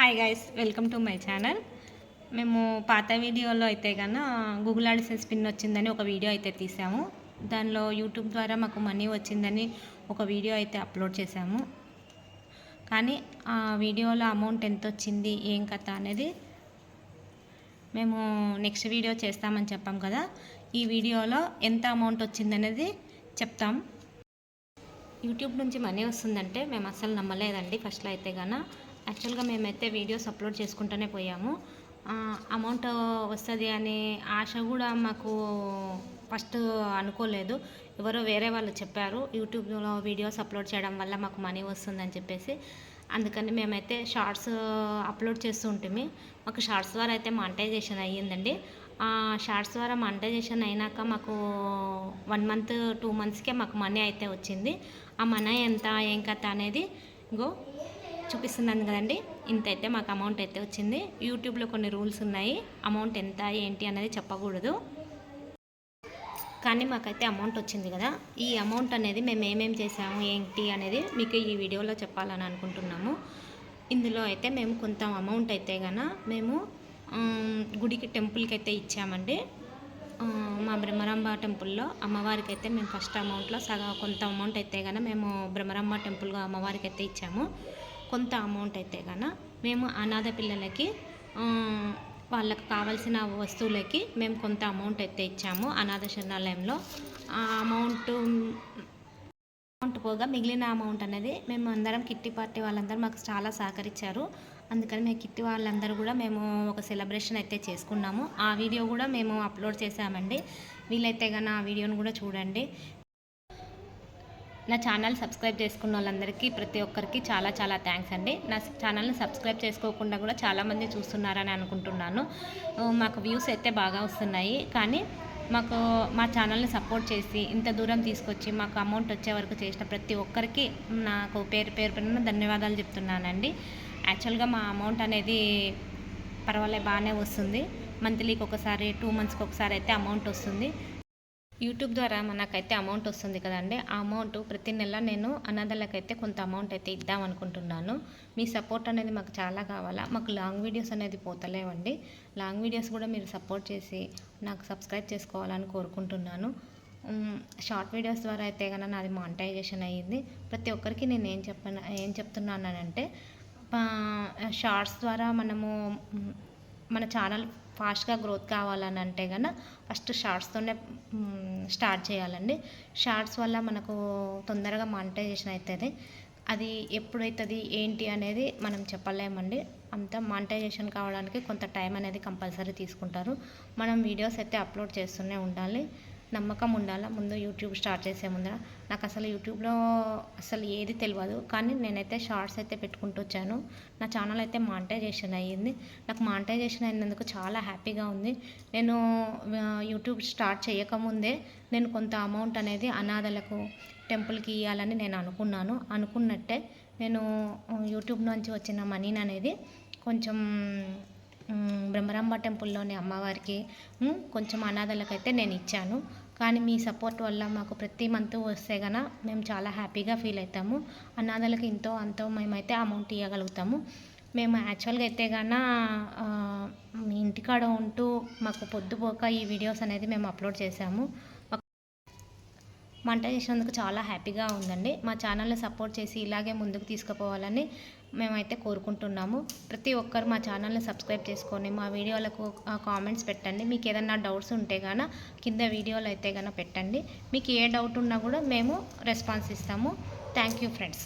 Hi guys welcome to my channel మేము పాత వీడియోలో అయితే కన్నా గూగుల్ ఆడిసెన్స్ పిన్ వచ్చిందని ఒక వీడియో అయితే తీసాము. దానిలో యూట్యూబ్ ద్వారా మాకు మనీ వచ్చిందని ఒక వీడియో అయితే అప్లోడ్ చేసాము. కానీ ఆ వీడియోలో అమౌంట్ ఎంత వచ్చింది ఏం కథ అనేది మేము నెక్స్ట్ వీడియో చేస్తామని చెప్పాం కదా. ఈ వీడియోలో ఎంత అమౌంట్ వచ్చిందనేది చెప్తాం. యూట్యూబ్ నుంచి మనీ వస్తుందంటే మేము అస్సలు నమ్మలేదండి. ఫస్ట్లో అయితే కన్నా యాక్చువల్గా మేమైతే వీడియోస్ అప్లోడ్ చేసుకుంటూనే పోయాము. అమౌంట్ వస్తుంది అనే ఆశ కూడా మాకు ఫస్ట్ అనుకోలేదు. ఎవరో వేరే వాళ్ళు చెప్పారు యూట్యూబ్లో వీడియోస్ అప్లోడ్ చేయడం వల్ల మాకు మనీ వస్తుందని చెప్పేసి. అందుకని మేమైతే షార్ట్స్ అప్లోడ్ చేస్తూ ఉంటుంది మాకు షార్ట్స్ ద్వారా అయితే మానిటైజేషన్ అయ్యిందండి. షార్ట్స్ ద్వారా మానిటైజేషన్ అయినాక మాకు వన్ మంత్ టూ మంత్స్కే మాకు మనీ అయితే వచ్చింది. ఆ మనీ ఎంత ఏం కథ అనేది గో చూపిస్తున్నాను కదండి. ఇంత అయితే మాకు అమౌంట్ అయితే వచ్చింది. యూట్యూబ్లో కొన్ని రూల్స్ ఉన్నాయి. అమౌంట్ ఎంత ఏంటి అనేది చెప్పకూడదు. కానీ మాకైతే అమౌంట్ వచ్చింది కదా. ఈ అమౌంట్ అనేది మేము ఏమేమి చేసాము ఏంటి అనేది మీకు ఈ వీడియోలో చెప్పాలని అనుకుంటున్నాము. ఇందులో అయితే మేము కొంత అమౌంట్ అయితే కన మేము గుడికి టెంపుల్కి అయితే ఇచ్చామండి. మా బ్రహ్మరాంబ టెంపుల్లో అమ్మవారికి అయితే మేము ఫస్ట్ అమౌంట్లో సగం కొంత అమౌంట్ అయితే కానీ మేము బ్రహ్మరాంబ టెంపుల్గా అమ్మవారికి అయితే ఇచ్చాము. కొంత అమౌంట్ అయితే కన మేము అనాథ పిల్లలకి వాళ్ళకు కావాల్సిన వస్తువులకి మేము కొంత అమౌంట్ అయితే ఇచ్చాము అనాథ శరణాలయంలో. ఆ అమౌంట్ అమౌంట్ పోగా మిగిలిన అమౌంట్ అనేది మేము అందరం కిట్టి పార్టీ వాళ్ళందరూ మాకు చాలా సహకరించారు. అందుకని మేము కిట్టి వాళ్ళందరూ కూడా మేము ఒక సెలబ్రేషన్ అయితే చేసుకున్నాము. ఆ వీడియో కూడా మేము అప్లోడ్ చేసామండి వీలైతే కానీ ఆ వీడియోని కూడా చూడండి. నా ఛానల్ సబ్స్క్రైబ్ చేసుకున్న వాళ్ళందరికీ ప్రతి ఒక్కరికి చాలా చాలా థ్యాంక్స్ అండి. నా ఛానల్ని సబ్స్క్రైబ్ చేసుకోకుండా కూడా చాలామంది చూస్తున్నారని అనుకుంటున్నాను. మాకు వ్యూస్ అయితే బాగా వస్తున్నాయి. కానీ మాకు మా ఛానల్ని సపోర్ట్ చేసి ఇంత దూరం తీసుకొచ్చి మాకు అమౌంట్ వచ్చే వరకు చేసిన ప్రతి ఒక్కరికి నాకు పేరు పేరు పైన ధన్యవాదాలు చెప్తున్నానండి. యాక్చువల్గా మా అమౌంట్ అనేది పర్వాలే బాగానే వస్తుంది. మంత్లీకి ఒకసారి టూ మంత్స్కి ఒకసారి అయితే అమౌంట్ వస్తుంది. యూట్యూబ్ ద్వారా మనకైతే అమౌంట్ వస్తుంది కదండి. ఆ అమౌంట్ ప్రతి నెల నేను అనాథలకైతే కొంత అమౌంట్ అయితే ఇద్దాం అనుకుంటున్నాను. మీ సపోర్ట్ అనేది మాకు చాలా కావాలా? మాకు లాంగ్ వీడియోస్ అనేది పోతలేవండి. లాంగ్ వీడియోస్ కూడా మీరు సపోర్ట్ చేసి నాకు సబ్స్క్రైబ్ చేసుకోవాలని కోరుకుంటున్నాను. షార్ట్ వీడియోస్ ద్వారా అయితే కన్నా నాది మానిటైజేషన్ అయ్యింది. ప్రతి ఒక్కరికి నేను ఏం చెప్పను ఏం చెప్తున్నానంటే షార్ట్స్ ద్వారా మనము మన ఛానల్ ఫాస్ట్గా గ్రోత్ కావాలని అంటే కనుక ఫస్ట్ షార్ట్స్తోనే స్టార్ట్ చేయాలండి. షార్ట్స్ వల్ల మనకు తొందరగా మానిటైజేషన్ అవుతుంది అది ఎప్పుడైతుంది ఏంటి అనేది మనం చెప్పలేమండి. అంత మానిటైజేషన్ కావడానికి కొంత టైం అనేది కంపల్సరీ తీసుకుంటారు. మనం వీడియోస్ అయితే అప్లోడ్ చేస్తూనే ఉండాలి. నమ్మకం ఉండాలా? ముందు యూట్యూబ్ స్టార్ట్ చేసే ముందర. నాకు అసలు యూట్యూబ్లో అసలు ఏది తెలియదు కానీ నేనైతే షార్ట్స్ అయితే పెట్టుకుంటూ వచ్చాను. నా ఛానల్ అయితే మానిటైజేషన్ అయ్యింది. నాకు మానిటైజేషన్ అయినందుకు చాలా హ్యాపీగా ఉంది. నేను యూట్యూబ్ స్టార్ట్ చేయకముందే నేను కొంత అమౌంట్ అనేది అనాథలకు టెంపుల్కి ఇవ్వాలని నేను అనుకున్నాను. అనుకున్నట్టే నేను యూట్యూబ్ నుంచి వచ్చిన మనీని అనేది కొంచెం బ్రహ్మరాంబ టెంపుల్లోని అమ్మవారికి కొంచెం అనాథలకైతే నేను ఇచ్చాను. కానీ మీ సపోర్ట్ వల్ల మాకు ప్రతి మంత్ వస్తే గన మేము చాలా హ్యాపీగా ఫీల్ అవుతాము అనాథలకి ఇంతో అంతో మేమైతే అమౌంట్ ఇవ్వగలుగుతాము మేము యాక్చువల్గా అయితే గాన మీ ఇంటికాడ ఉంటూ మాకు పొద్దుపోక ఈ వీడియోస్ అనేది మేము అప్లోడ్ చేసాము వంట చేసినందుకు చాలా హ్యాపీగా ఉందండి. మా ఛానల్ని సపోర్ట్ చేసి ఇలాగే ముందుకు తీసుకుపోవాలని మేమైతే కోరుకుంటున్నాము. ప్రతి ఒక్కరు మా ఛానల్ని సబ్స్క్రైబ్ చేసుకొని మా వీడియోలకు కామెంట్స్ పెట్టండి. మీకు ఏదన్నా డౌట్స్ ఉంటే గాన కింద వీడియోలు అయితే గాన పెట్టండి. మీకు ఏ డౌట్ ఉన్నా కూడా మేము రెస్పాన్స్ ఇస్తాము. Thank you friends.